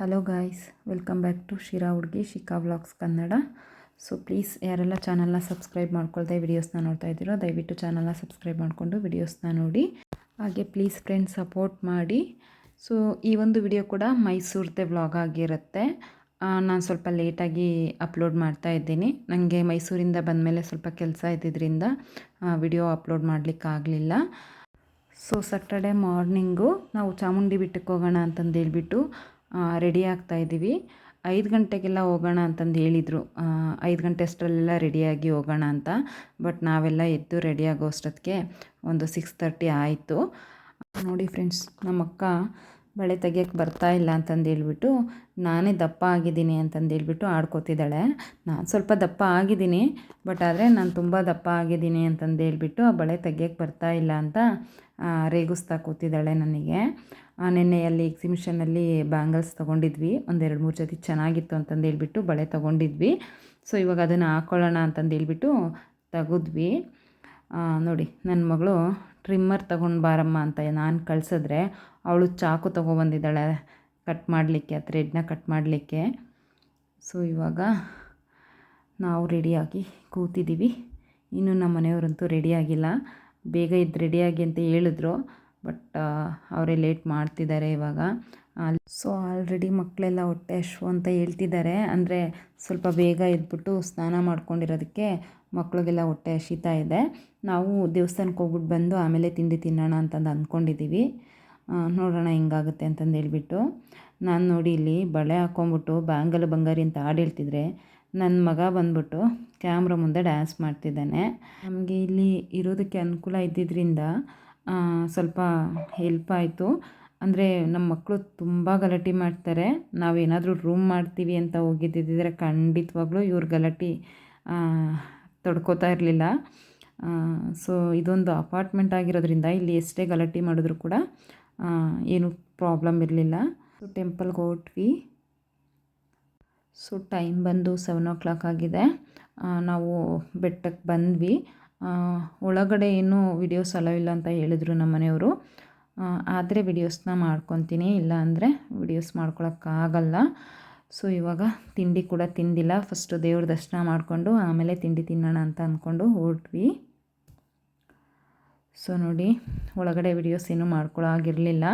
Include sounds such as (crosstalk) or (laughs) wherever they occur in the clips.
Hello guys welcome back to Sira ಹುಡುಗಿ Shika vlogs Kannada so please ಯಾರೆಲ್ಲ ಚಾನಲ್ನ subscribe ಮಾಡ್ಕೊಳ್ದೆ ವಿಡಿಯೋಸ್ನ ನೋಡ್ತಾ ಇದ್ದೀರೋ, ದಯವಿಟ್ಟು ಚಾನಲ್ನ ಸಬ್ಸ್ಕ್ರೈಬ್ ಮಾಡಿಕೊಂಡು ವಿಡಿಯೋಸ್ನ ನೋಡಿ. ಹಾಗೆ ಪ್ಲೀಸ್ ಫ್ರೆಂಡ್ಸ್ ಸಪೋರ್ಟ್ ಮಾಡಿ. ಸೊ ಈ ಒಂದು ವಿಡಿಯೋ ಕೂಡ ಮೈಸೂರದೇ ವ್ಲಾಗ್ ಆಗಿರುತ್ತೆ. ನಾನು ಸ್ವಲ್ಪ ಲೇಟಾಗಿ ಅಪ್ಲೋಡ್ ಮಾಡ್ತಾ ಇದ್ದೀನಿ. ನನಗೆ ಮೈಸೂರಿಂದ ಬಂದಮೇಲೆ ಸ್ವಲ್ಪ ಕೆಲಸ ಇದ್ದಿದ್ದರಿಂದ ವಿಡಿಯೋ ಅಪ್ಲೋಡ್ ಮಾಡಲಿಕ್ಕಾಗಲಿಲ್ಲ ಸೊ ಸಟರ್ಡೇ ಮಾರ್ನಿಂಗು ನಾವು ಚಾಮುಂಡಿ ಬೆಟ್ಟಕ್ಕೆ ಹೋಗೋಣ ಅಂತಂದು ಹೇಳ್ಬಿಟ್ಟು ರೆಡಿ ಆಗ್ತಾ ಇದ್ದೀವಿ ಐದು ಗಂಟೆಗೆಲ್ಲ ಹೋಗೋಣ ಅಂತಂದು ಹೇಳಿದರು. ಐದು ಗಂಟೆ ಅಷ್ಟರಲ್ಲೆಲ್ಲ ರೆಡಿಯಾಗಿ ಹೋಗೋಣ ಅಂತ. ಬಟ್ ನಾವೆಲ್ಲ ಎದ್ದು ರೆಡಿ ಆಗೋ ಅಷ್ಟೊತ್ತಿಗೆ ಒಂದು ಸಿಕ್ಸ್ ತರ್ಟಿ ಆಯಿತು. ನೋಡಿ ಫ್ರೆಂಡ್ಸ್ ನಮ್ಮ ಅಕ್ಕ ಬಳೆ ತೆಗಿಯೋಕ್ಕೆ ಬರ್ತಾ ಇಲ್ಲ ಅಂತಂದೇಳ್ಬಿಟ್ಟು ನಾನೇ ದಪ್ಪ ಆಗಿದ್ದೀನಿ ಅಂತಂದೇಳ್ಬಿಟ್ಟು ಆಡ್ಕೋತಿದ್ದಾಳೆ. ನಾನು ಸ್ವಲ್ಪ ದಪ್ಪ ಆಗಿದ್ದೀನಿ, ಬಟ್ ಆದರೆ ನಾನು ತುಂಬ ದಪ್ಪ ಆಗಿದ್ದೀನಿ ಅಂತಂದೇಳ್ಬಿಟ್ಟು ಆ ಬಳೆ ತೆಗಿಯೋಕ್ಕೆ ಬರ್ತಾ ಇಲ್ಲ ಅಂತ ರೇಗಿಸ್ತಾ ಕೂತಿದ್ದಾಳೆ ನನಗೆ. ನಿನ್ನೆ ಅಲ್ಲಿ ಎಕ್ಸಿಬಿಷನಲ್ಲಿ ಬ್ಯಾಂಗಲ್ಸ್ ತೊಗೊಂಡಿದ್ವಿ. ಒಂದೆರಡು ಮೂರು ಜೊತೆ ಚೆನ್ನಾಗಿತ್ತು ಅಂತಂದೇಳ್ಬಿಟ್ಟು ಬಳೆ ತೊಗೊಂಡಿದ್ವಿ. ಸೊ ಇವಾಗ ಅದನ್ನು ಹಾಕ್ಕೊಳ್ಳೋಣ ಅಂತಂದೇಳ್ಬಿಟ್ಟು ತೆಗೆದ್ವಿ. ನೋಡಿ ನನ್ನ ಮಗಳು ಟ್ರಿಮ್ಮರ್ ತೊಗೊಂಡು ಬಾರಮ್ಮ ಅಂತ ನಾನು ಕಳಿಸಿದ್ರೆ ಅವಳು ಚಾಕು ತೊಗೊಬಂದಿದ್ದಾಳೆ ಕಟ್ ಮಾಡಲಿಕ್ಕೆ, ಆ ಥ್ರೆಡ್ನ ಕಟ್ ಮಾಡಲಿಕ್ಕೆ. ಸೊ ಇವಾಗ ನಾವು ರೆಡಿಯಾಗಿ ಕೂತಿದ್ದೀವಿ. ಇನ್ನು ನಮ್ಮ ಮನೆಯವರಂತೂ ರೆಡಿಯಾಗಿಲ್ಲ ಬೇಗ ಇದ್ದು ರೆಡಿಯಾಗಿ ಅಂತ ಹೇಳಿದ್ರು, ಬಟ್ ಅವರೇ ಲೇಟ್ ಮಾಡ್ತಿದ್ದಾರೆ ಇವಾಗ. ಸೊ, ಆಲ್ರೆಡಿ ಮಕ್ಕಳೆಲ್ಲ ಹೊಟ್ಟೆ ಅಶ್ವು ಅಂತ ಹೇಳ್ತಿದ್ದಾರೆ. ಅಂದರೆ ಸ್ವಲ್ಪ ಬೇಗ ಇದ್ಬಿಟ್ಟು ಸ್ನಾನ ಮಾಡ್ಕೊಂಡಿರೋದಕ್ಕೆ ಮಕ್ಕಳಿಗೆಲ್ಲ ಹೊಟ್ಟೆ ಹಸಿತಾ ಇದೆ. ನಾವು ದೇವಸ್ಥಾನಕ್ಕೆ ಹೋಗ್ಬಿಟ್ಟು ಬಂದು ಆಮೇಲೆ ತಿಂಡಿ ತಿನ್ನೋಣ ಅಂತಂದು ಅಂದ್ಕೊಂಡಿದ್ದೀವಿ. ನೋಡೋಣ ಹೆಂಗಾಗುತ್ತೆ ಅಂತಂದು ಹೇಳ್ಬಿಟ್ಟು ನಾನು ನೋಡಿ ಇಲ್ಲಿ ಬಳೆ ಹಾಕ್ಕೊಂಬಿಟ್ಟು ಬ್ಯಾಂಗಲ್ ಬಂಗಾರಿ ಅಂತ ಹಾಡು ಹೇಳ್ತಿದ್ರೆ ನನ್ನ ಮಗ ಬಂದ್ಬಿಟ್ಟು ಕ್ಯಾಮ್ರ ಮುಂದೆ ಡ್ಯಾನ್ಸ್ ಮಾಡ್ತಿದ್ದಾನೆ. ನಮಗೆ ಇಲ್ಲಿ ಇರೋದಕ್ಕೆ ಅನುಕೂಲ ಇದ್ದಿದ್ದರಿಂದ ಸ್ವಲ್ಪ ಹೆಲ್ಪ್ ಆಯಿತು. ಅಂದರೆ ನಮ್ಮ ಮಕ್ಕಳು ತುಂಬ ಗಲಾಟೆ ಮಾಡ್ತಾರೆ. ನಾವೇನಾದರೂ ರೂಮ್ ಮಾಡ್ತೀವಿ ಅಂತ ಹೋಗಿದ್ದಿದ್ದರೆ ಖಂಡಿತವಾಗ್ಲೂ ಇವ್ರ ಗಲಾಟೆ ತೊಡ್ಕೋತಾ ಇರಲಿಲ್ಲ. ಸೊ ಇದೊಂದು ಅಪಾರ್ಟ್ಮೆಂಟ್ ಆಗಿರೋದ್ರಿಂದ ಇಲ್ಲಿ ಎಷ್ಟೇ ಗಲಾಟೆ ಮಾಡಿದ್ರು ಕೂಡ ಏನು ಪ್ರಾಬ್ಲಮ್ ಇರಲಿಲ್ಲ. ಸೊ ಟೆಂಪಲ್ಗೆ ಹೊರಟ್ವಿ ಸೊ ಟೈಮ್ ಬಂದು ಸೆವೆನ್ ಓ ಕ್ಲಾಕ್ ಆಗಿದೆ ನಾವು ಬೆಟ್ಟಕ್ಕೆ ಬಂದ್ವಿ. ಒಳಗಡೆ ಏನೂ ವಿಡಿಯೋಸ್ ಅಲೋ ಇಲ್ಲ ಅಂತ ಹೇಳಿದ್ರು ನಮ್ಮ ಮನೆಯವರು. ಆದರೆ ವಿಡಿಯೋಸ್ನ ಮಾಡ್ಕೊತೀನಿ. ಇಲ್ಲ ಅಂದರೆ ವಿಡಿಯೋಸ್ ಮಾಡ್ಕೊಳಕ್ಕಾಗಲ್ಲ ಸೊ ಇವಾಗ ತಿಂಡಿ ಕೂಡ ತಿಂದಿಲ್ಲ. ಫಸ್ಟು ದೇವ್ರ ದರ್ಶನ ಮಾಡಿಕೊಂಡು ಆಮೇಲೆ ತಿಂಡಿ ತಿನ್ನೋಣ ಅಂತ ಅಂದ್ಕೊಂಡು ಹೊರಟ್ವಿ ಸೊ ನೋಡಿ, ಒಳಗಡೆ ವಿಡಿಯೋಸ್ ಏನೂ ಮಾಡ್ಕೊಳ್ಳೋಗಿರಲಿಲ್ಲ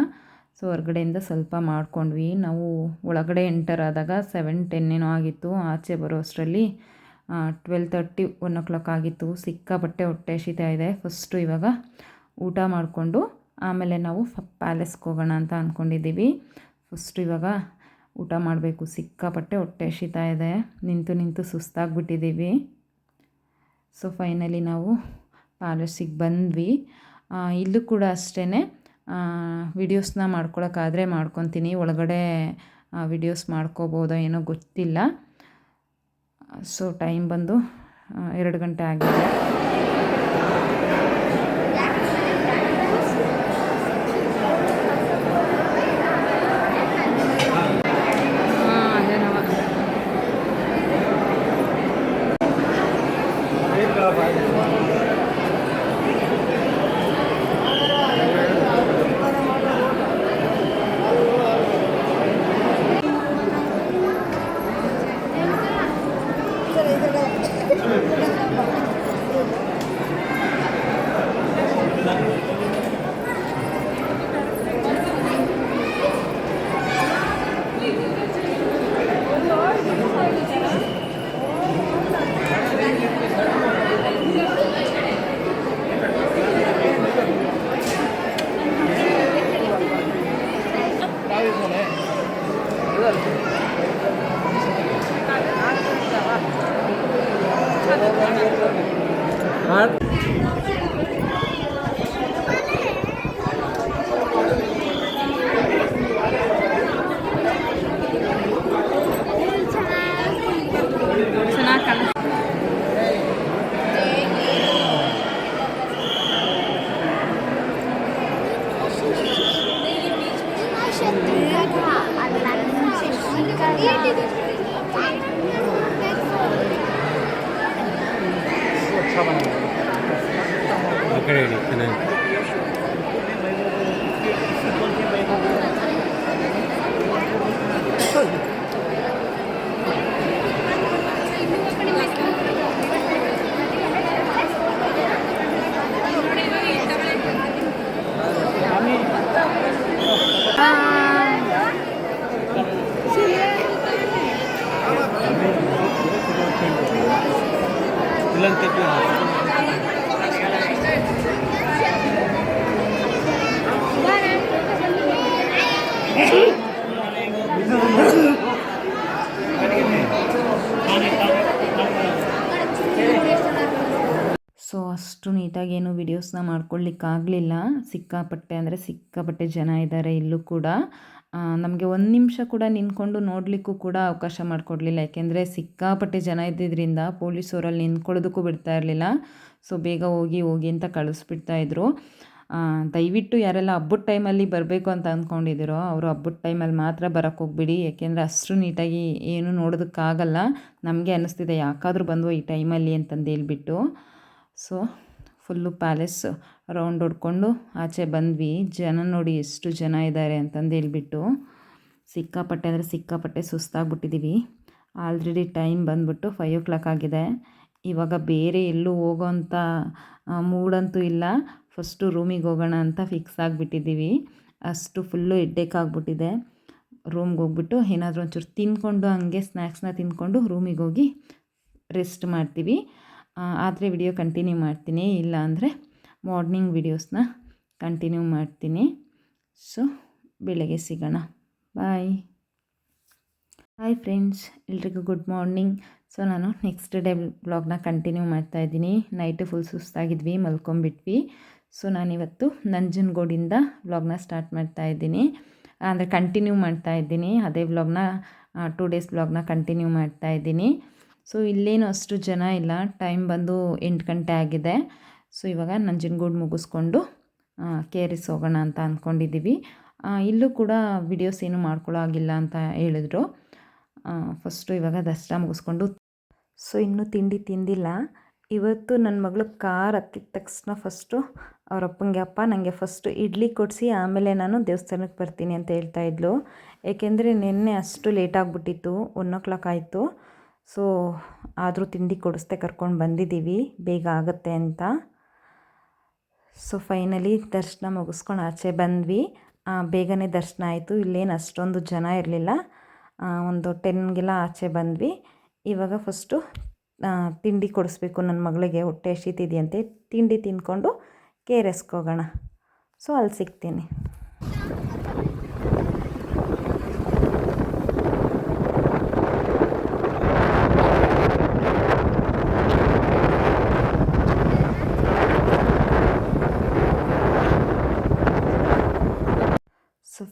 ಸೊ ಹೊರಗಡೆಯಿಂದ ಸ್ವಲ್ಪ ಮಾಡ್ಕೊಂಡ್ವಿ. ನಾವು ಒಳಗಡೆ ಎಂಟರ್ ಆದಾಗ ಸೆವೆನ್ ಟೆನ್ ಏನೋ ಆಗಿತ್ತು. ಆಚೆ ಬರೋ ಅಷ್ಟರಲ್ಲಿ twelve thirty one o'clock ಆಗಿತ್ತು. ಸಿಕ್ಕಾಪಟ್ಟೆ ಹೊಟ್ಟೆ ಶೀತ ಇದೆ. ಫಸ್ಟು ಇವಾಗ ಊಟ ಮಾಡಿಕೊಂಡು ಆಮೇಲೆ ನಾವು ಪ್ಯಾಲೇಸ್ಗೆ ಹೋಗೋಣ ಅಂತ ಅಂದ್ಕೊಂಡಿದ್ದೀವಿ ಫಸ್ಟು ಇವಾಗ ಊಟ ಮಾಡಬೇಕು. ಸಿಕ್ಕಾಪಟ್ಟೆ ಹೊಟ್ಟೆ ಶೀತ ಇದೆ. ನಿಂತು ನಿಂತು ಸುಸ್ತಾಗ್ಬಿಟ್ಟಿದ್ದೀವಿ. ಸೊ ಫೈನಲಿ ನಾವು ಪ್ಯಾಲೆಸ್ಸಿಗೆ ಬಂದ್ವಿ. ಇಲ್ಲೂ ಕೂಡ ಅಷ್ಟೇ ವಿಡಿಯೋಸ್ನ ಮಾಡ್ಕೊಳಕ್ಕಾದರೆ ಮಾಡ್ಕೊತೀನಿ. ಒಳಗಡೆ ವಿಡಿಯೋಸ್ ಮಾಡ್ಕೋಬೋದೋ ಏನೋ ಗೊತ್ತಿಲ್ಲ. ಸೊ, ಟೈಮ್ ಬಂದು ಎರಡು ಗಂಟೆ ಆಗಿದೆ. ಆ ಕಡೆ রেডি ವೀಡಿಯೋಸ್ನ ಮಾಡ್ಕೊಳ್ಳಿಕ್ಕಾಗಲಿಲ್ಲ ಸಿಕ್ಕಾಪಟ್ಟೆ ಅಂದರೆ ಸಿಕ್ಕಾಪಟ್ಟೆ ಜನ ಇದ್ದಾರೆ ಇಲ್ಲೂ ಕೂಡ. ನಮಗೆ ಒಂದು ನಿಮಿಷ ಕೂಡ ನಿಂತ್ಕೊಂಡು ನೋಡಲಿಕ್ಕೂ ಕೂಡ ಅವಕಾಶ ಮಾಡಿಕೊಡ್ಲಿಲ್ಲ. ಯಾಕೆಂದರೆ ಸಿಕ್ಕಾಪಟ್ಟೆ ಜನ ಇದ್ದಿದ್ದರಿಂದ ಪೊಲೀಸವರಲ್ಲಿ ನಿಂತ್ಕೊಳ್ಳೋದಕ್ಕೂ ಬಿಡ್ತಾ ಇರಲಿಲ್ಲ. ಸೊ ಬೇಗ ಹೋಗಿ ಹೋಗಿ ಅಂತ ಕಳಿಸ್ಬಿಡ್ತಾ ಇದ್ರು. ಆ, ದಯವಿಟ್ಟು ಯಾರೆಲ್ಲ ಹಬ್ಬದ ಟೈಮಲ್ಲಿ ಬರಬೇಕು ಅಂತ ಅಂದ್ಕೊಂಡಿದ್ದೀರೋ ಅವರು ಹಬ್ಬದ ಟೈಮಲ್ಲಿ ಮಾತ್ರ ಬರೋಕ್ಕೆ ಹೋಗ್ಬಿಡಿ. ಯಾಕೆಂದರೆ ಅಷ್ಟು ನೀಟಾಗಿ ಏನು ನೋಡೋದಕ್ಕಾಗಲ್ಲ. ನಮಗೆ ಅನ್ನಿಸ್ತಿದೆ ಯಾಕಾದರೂ ಬಂದು ಈ ಟೈಮಲ್ಲಿ ಅಂತಂದು ಹೇಳ್ಬಿಟ್ಟು ಸೊ ಫುಲ್ಲು ಪ್ಯಾಲೇಸ್ ರೌಂಡ್ ಹೊಡ್ಕೊಂಡು ಆಚೆ ಬಂದ್ವಿ. ಜನ ನೋಡಿ ಎಷ್ಟು ಜನ ಇದ್ದಾರೆ ಅಂತಂದು ಹೇಳ್ಬಿಟ್ಟು ಸಿಕ್ಕಾಪಟ್ಟೆ ಅಂದರೆ ಸಿಕ್ಕಾಪಟ್ಟೆ ಸುಸ್ತಾಗ್ಬಿಟ್ಟಿದ್ದೀವಿ ಆಲ್ರೆಡಿ ಟೈಮ್ ಬಂದ್ಬಿಟ್ಟು ಫೈವ್ ಓ ಕ್ಲಾಕ್ ಆಗಿದೆ. ಇವಾಗ ಬೇರೆ ಎಲ್ಲೂ ಹೋಗೋಂಥ ಮೂಡಂತೂ ಇಲ್ಲ. ಫಸ್ಟು ರೂಮಿಗೆ ಹೋಗೋಣ ಅಂತ ಫಿಕ್ಸ್ ಆಗಿಬಿಟ್ಟಿದ್ದೀವಿ ಅಷ್ಟು ಫುಲ್ಲು ಹೆಡ್ಡೇಕ್ ಆಗಿಬಿಟ್ಟಿದೆ. ರೂಮ್ಗೆ ಹೋಗ್ಬಿಟ್ಟು ಏನಾದರೂ ಒಂಚೂರು ತಿಂದ್ಕೊಂಡು ಹಂಗೆ ಸ್ನ್ಯಾಕ್ಸ್ನ ತಿಂದ್ಕೊಂಡು ರೂಮಿಗೆ ಹೋಗಿ ರೆಸ್ಟ್ ಮಾಡ್ತೀವಿ. ಆದರೆ ವಿಡಿಯೋ ಕಂಟಿನ್ಯೂ ಮಾಡ್ತೀನಿ ಇಲ್ಲ ಅಂದರೆ ಮಾರ್ನಿಂಗ್ ವಿಡಿಯೋಸ್ನ ಕಂಟಿನ್ಯೂ ಮಾಡ್ತೀನಿ. ಸೊ ಬೆಳಗ್ಗೆ ಸಿಗೋಣ. ಬಾಯ್ ಹಾಯ್ ಫ್ರೆಂಡ್ಸ್ ಎಲ್ರಿಗೂ ಗುಡ್ ಮಾರ್ನಿಂಗ್ ಸೊ ನಾನು ನೆಕ್ಸ್ಟ್ ಡೇ ಬ್ಲಾಗ್ನ ಕಂಟಿನ್ಯೂ ಮಾಡ್ತಾ ಇದ್ದೀನಿ. ನೈಟು ಫುಲ್ ಸುಸ್ತಾಗಿದ್ವಿ ಮಲ್ಕೊಂಬಿಟ್ವಿ ಸೊ ನಾನಿವತ್ತು ನಂಜನಗೂಡಿಂದ ವ್ಲಾಗ್ನ ಸ್ಟಾರ್ಟ್ ಮಾಡ್ತಾ ಇದ್ದೀನಿ. ಅಂದರೆ ಕಂಟಿನ್ಯೂ ಮಾಡ್ತಾ ಇದ್ದೀನಿ. ಅದೇ ವ್ಲಾಗ್ನ ಟೂ ಡೇಸ್ ಬ್ಲಾಗ್ನ ಕಂಟಿನ್ಯೂ ಮಾಡ್ತಾ ಇದ್ದೀನಿ. ಸೊ ಇಲ್ಲೇನು ಅಷ್ಟು ಜನ ಇಲ್ಲ. ಟೈಮ್ ಬಂದು ಎಂಟು ಗಂಟೆ ಆಗಿದೆ. ಸೊ ಇವಾಗ ನಂಜನಗೂಡು ಮುಗಿಸ್ಕೊಂಡು ಕೆ ಆರ್ ಎಸ್ ಹೋಗೋಣ ಅಂತ ಅಂದ್ಕೊಂಡಿದ್ದೀವಿ ಇಲ್ಲೂ ಕೂಡ ವಿಡಿಯೋಸ್ ಏನು ಮಾಡ್ಕೊಳ್ಳೋ ಆಗಿಲ್ಲ ಅಂತ ಹೇಳಿದ್ರು. ಫಸ್ಟು ಇವಾಗ ದಸರಾ ಮುಗಿಸ್ಕೊಂಡು. ಸೊ ಇನ್ನೂ ತಿಂಡಿ ತಿಂದಿಲ್ಲ. ಇವತ್ತು ನನ್ನ ಮಗಳು ಕಾರ್ ಹತ್ತಿದ ತಕ್ಷಣ ಫಸ್ಟು ಅವ್ರ ಅಪ್ಪಂಗೆ, ಅಪ್ಪ ನನಗೆ ಫಸ್ಟು ಇಡ್ಲಿ ಕೊಡಿಸಿ, ಆಮೇಲೆ ನಾನು ದೇವಸ್ಥಾನಕ್ಕೆ ಬರ್ತೀನಿ ಅಂತ ಹೇಳ್ತಾ ಇದ್ಲು. ಏಕೆಂದರೆ ನಿನ್ನೆ ಅಷ್ಟು ಲೇಟ್ ಆಗಿಬಿಟ್ಟಿತ್ತು. ಒನ್ ಓ ಕ್ಲಾಕ್ ಆಯಿತು. ಸೊ ಆದರೂ ತಿಂಡಿ ಕೊಡಿಸ್ದೆ ಕರ್ಕೊಂಡು ಬಂದಿದ್ದೀವಿ, ಬೇಗ ಆಗುತ್ತೆ ಅಂತ. ಸೊ ಫೈನಲಿ ದರ್ಶನ ಮುಗಿಸ್ಕೊಂಡು ಆಚೆ ಬಂದ್ವಿ. ಬೇಗನೆ ದರ್ಶನ ಆಯಿತು. ಇಲ್ಲೇನು ಅಷ್ಟೊಂದು ಜನ ಇರಲಿಲ್ಲ. ಒಂದು ಟೆನ್ಗೆಲ್ಲ ಆಚೆ ಬಂದ್ವಿ. ಇವಾಗ ಫಸ್ಟು ತಿಂಡಿ ಕೊಡಿಸ್ಬೇಕು ನನ್ನ ಮಗಳಿಗೆ, ಹೊಟ್ಟೆ ಹಸಿತಿದೆಯಂತೆ. ತಿಂಡಿ ತಿಂದ್ಕೊಂಡು ಕೆ ಆರ್ ಸೊ ಅಲ್ಲಿ ಸಿಗ್ತೀನಿ.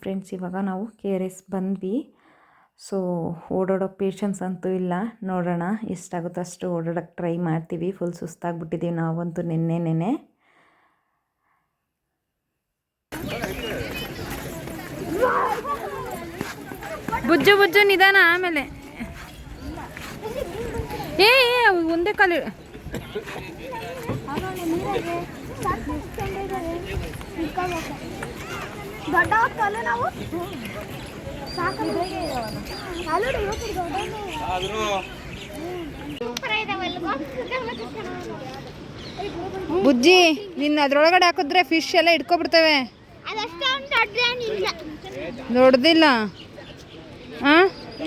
ಫ್ರೆಂಡ್ಸ್ ಇವಾಗ ನಾವು ಕೆ ಆರ್ ಎಸ್ ಬಂದ್ವಿ. ಸೊ ಓಡಾಡೋ ಪೇಷನ್ಸ್ ಅಂತೂ ಇಲ್ಲ. ನೋಡೋಣ ಎಷ್ಟಾಗುತ್ತೋ ಅಷ್ಟು ಓಡಾಡೋಕ್ಕೆ ಟ್ರೈ ಮಾಡ್ತೀವಿ. ಫುಲ್ ಸುಸ್ತಾಗ್ಬಿಟ್ಟಿದ್ದೀವಿ ನಾವಂತೂ ನಿನ್ನೆ ನೆನೆ ಬುಜ್ಜು ಬುಜ್ಜು ನಿಧಾನ ಆಮೇಲೆ. ಏ ಒಂದೇ ಕಾಲು. ದೊಡ್ಡ ಕಲ್ಲು ನಾವು ಬುಜ್ಜಿ ನಿನ್ನ ಅದ್ರೊಳಗಡೆ ಹಾಕಿದ್ರೆ ಫಿಶ್ ಎಲ್ಲ ಇಟ್ಕೊಬಿಡ್ತವೆ ದೊಡ್ಡದಿಲ್ಲ ಹಾ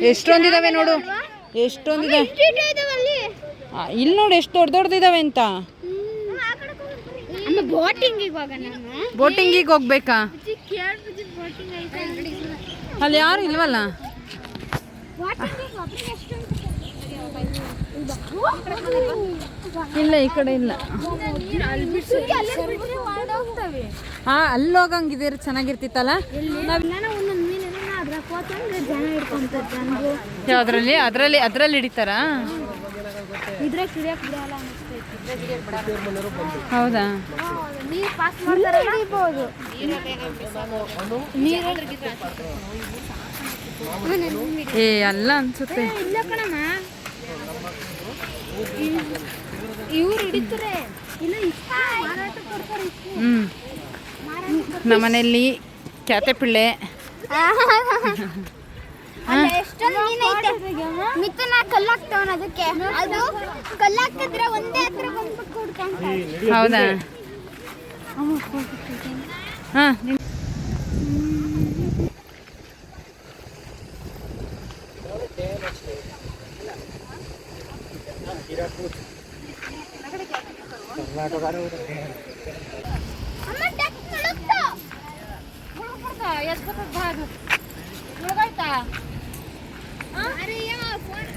ಎಷ್ಟೊಂದಿದಾವೆ ನೋಡು. ಎಷ್ಟೊಂದಿದೆ ಇಲ್ಲಿ ನೋಡು ಎಷ್ಟು ದೊಡ್ಡ ದೊಡ್ಡದಿದಾವೆ ಅಂತ. ಅಮ್ಮ ಬೋಟಿಂಗಿಗೆ ಹೋಗ್ಬೇಕಾ? ಅಲ್ಲಿ ಯಾರು ಇಲ್ವಲ್ಲ? ಇಲ್ಲ, ಈ ಕಡೆ ಇಲ್ಲ. ಹಾ ಅಲ್ಲಿ ಹೋಗಂಗಿದ್ರೆ ಚೆನ್ನಾಗಿರ್ತಿತ್ತಲ್ಲ? ಯಾವ್ದ್ರಲ್ಲಿ ಅದ್ರಲ್ಲಿ ಅದ್ರಲ್ಲಿ ಹಿಡಿತಾರಾ? ಹೌದಾ? ನೀರು ಪಾಸ್ ಮಾಡ್ತಾರೆ ಹಿಡಿಬೋದು. ಏ ಅಲ್ಲ ಅನ್ಸುತ್ತೆ. ಇಲ್ಲ ಕಣಮ್ಮ. ಇವ್ರು ಹಿಡಿತಾರೆ. ಇಲ್ಲ ಕೊಡ್ತಾರೆ ನಮ್ಮನೆಯಲ್ಲಿ ಕ್ಯಾತೆ ಪಿಳ್ಳೆ. ಎಷ್ಟೊಂದು ಮೀನೈತೆ ಮಿಥುನ ಕಲ್ಲಾಕ್ತವನ ಅದಕ್ಕೆ. ಅದು ಕಲ್ಲಾಕಿದ್ರೆ ಒಂದೇ ಹತ್ರ ಬಂದ್ಬಿಟ್ಟು ಕೂಡ್ಕೊಂತ ಹೌದಾ? হ্যাঁ अरे यार फोन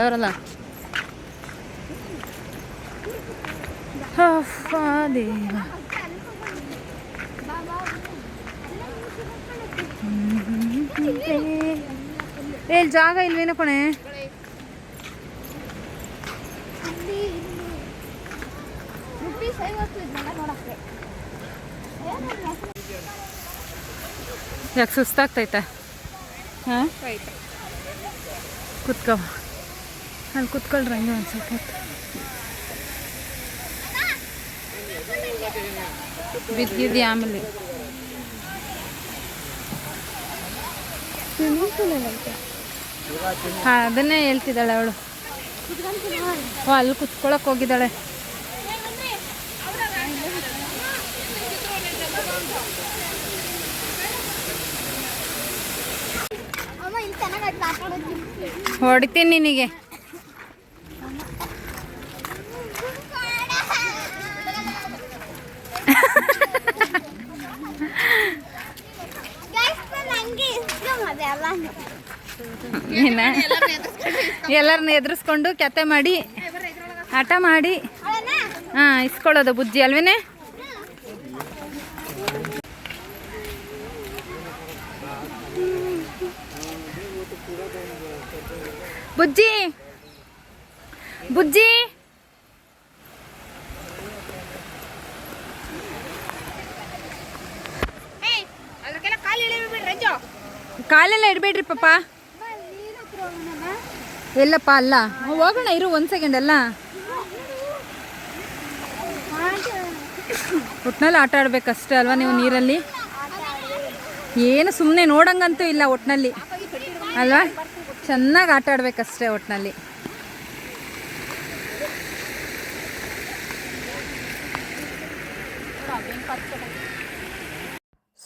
ಅವರಲ್ಲ ದೇವ. ಏ, ಜಾಗ ಇಲ್ವೇನೋ ಕಣೆ? ಯಾಕೆ ಸುಸ್ತಾಗ್ತೈತೆ? ಹಾಂ? ಕುತ್ಕೋ. ಅಲ್ಲಿ ಕುತ್ಕೊಳ್ರಿ, ಹಂಗೆ ಒಂದು ಸ್ವಲ್ಪ ಹೊತ್ತು. ಬಿದ್ದಿದ್ದೆ ಆಮೇಲೆ? ಹಾಂ, ಅದನ್ನೇ ಹೇಳ್ತಿದ್ದಾಳೆ ಅವಳು. ಓ, ಅಲ್ಲಿ ಕುತ್ಕೊಳಕ್ಕೆ ಹೋಗಿದ್ದಾಳೆ. ಹೊಡಿತೀನಿ ನಿನಗೆ ಗೈಸ್ ನಂಗೆ ಇಷ್ಟ ಮದೆ ಅಲ್ಲ ಏನ (laughs) ಎಲ್ಲರನ್ನ ಎದುರಿಸ್ಕೊಂಡು ಕೆತ್ತೆ ಮಾಡಿ ಹಠ ಮಾಡಿ ಹಾಂ ಇಸ್ಕೊಳ್ಳೋದು ಬುಜ್ಜಿ ಅಲ್ವೇನೆ? ಬುಜ್ಜಿ ಬುಜ್ಜಿ. ಇಡಬೇಡ್ರಿ ಪಾಪ ಎಲ್ಲಪ್ಪ, ಅಲ್ಲ. ಹೋಗೋಣ, ಇರು ಒಂದು ಸೆಕೆಂಡ್ ಅಲ್ಲ ಒಟ್ನಲ್ಲಿ ಆಟ ಆಡ್ಬೇಕಷ್ಟೇ ಅಲ್ವಾ ನೀವು ನೀರಲ್ಲಿ? ಏನು ಸುಮ್ಮನೆ ನೋಡಂಗಂತೂ ಇಲ್ಲ ಒಟ್ನಲ್ಲಿ. ಅಲ್ವಾ? ಚೆನ್ನಾಗಿ ಆಟ ಆಡ್ಬೇಕಷ್ಟೇ ಒಟ್ನಲ್ಲಿ.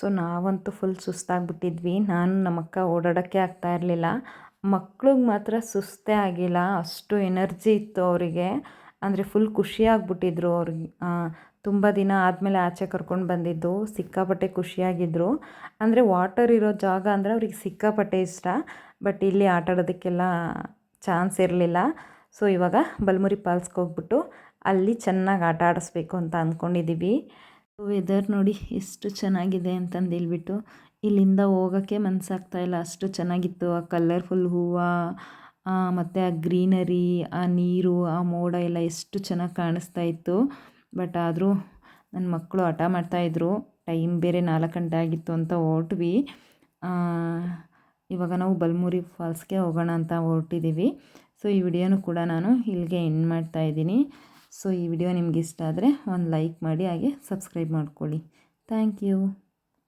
ಸೊ ನಾವಂತೂ ಫುಲ್ ಸುಸ್ತಾಗ್ಬಿಟ್ಟಿದ್ವಿ. ನಾನು ನಮ್ಮ ಅಕ್ಕ ಓಡಾಡೋಕ್ಕೆ ಆಗ್ತಾ ಇರಲಿಲ್ಲ. ಮಕ್ಳಿಗೆ ಮಾತ್ರ ಸುಸ್ತೇ ಆಗಿಲ್ಲ. ಅಷ್ಟು ಎನರ್ಜಿ ಇತ್ತು ಅವರಿಗೆ. ಅಂದರೆ ಫುಲ್ ಖುಷಿಯಾಗ್ಬಿಟ್ಟಿದ್ರು ಅವ್ರಿಗೆ. ತುಂಬ ದಿನ ಆದಮೇಲೆ ಆಚೆ ಕರ್ಕೊಂಡು ಬಂದಿದ್ದು. ಸಿಕ್ಕಾಪಟ್ಟೆ ಖುಷಿಯಾಗಿದ್ದರು ಅಂದರೆ ವಾಟರ್ ಇರೋ ಜಾಗ ಅಂದರೆ ಅವ್ರಿಗೆ ಸಿಕ್ಕಾಪಟ್ಟೆ ಇಷ್ಟ. ಬಟ್ ಇಲ್ಲಿ ಆಟ ಆಡೋದಕ್ಕೆಲ್ಲ ಚಾನ್ಸ್ ಇರಲಿಲ್ಲ. ಸೊ ಇವಾಗ ಬಲ್ಮುರಿ ಪಾಲ್ಸ್ಗೆ ಹೋಗ್ಬಿಟ್ಟು ಅಲ್ಲಿ ಚೆನ್ನಾಗಿ ಆಟ ಆಡಿಸ್ಬೇಕು ಅಂತ ಅಂದ್ಕೊಂಡಿದ್ದೀವಿ ವೆದರ್ ನೋಡಿ ಎಷ್ಟು ಚೆನ್ನಾಗಿದೆ ಅಂತಂದು ಹೇಳ್ಬಿಟ್ಟು ಇಲ್ಲಿಂದ ಹೋಗೋಕ್ಕೆ ಮನಸ್ಸಾಗ್ತಾ ಇಲ್ಲ. ಅಷ್ಟು ಚೆನ್ನಾಗಿತ್ತು. ಆ ಕಲರ್ಫುಲ್ ಹೂವು ಮತ್ತು ಆ ಗ್ರೀನರಿ ಆ ನೀರು, ಆ ಮೋಡ ಎಲ್ಲ ಎಷ್ಟು ಚೆನ್ನಾಗಿ ಕಾಣಿಸ್ತಾ ಇತ್ತು. ಬಟ್ ಆದರೂ ನನ್ನ ಮಕ್ಕಳು ಹಠ ಮಾಡ್ತಾಯಿದ್ರು ಟೈಮ್ ಬೇರೆ ನಾಲ್ಕು ಗಂಟೆ ಆಗಿತ್ತು ಅಂತ ಹೊರಟ್ವಿ. ಇವಾಗ ನಾವು ಬಲ್ಮುರಿ ಫಾಲ್ಸ್ಗೆ ಹೋಗೋಣ ಅಂತ ಹೊರಟಿದ್ದೀವಿ ಸೊ ಈ ವಿಡಿಯೋನು ಕೂಡ ನಾನು ಇಲ್ಲಿಗೆ ಎಂಡ್ ಮಾಡ್ತಾ ಇದ್ದೀನಿ. ಸೊ ಈ ವಿಡಿಯೋ ನಿಮಗೆ ಇಷ್ಟ ಆದರೆ ಒಂದು ಲೈಕ್ ಮಾಡಿ ಹಾಗೆ ಸಬ್ಸ್ಕ್ರೈಬ್ ಮಾಡ್ಕೊಳ್ಳಿ. Thank you.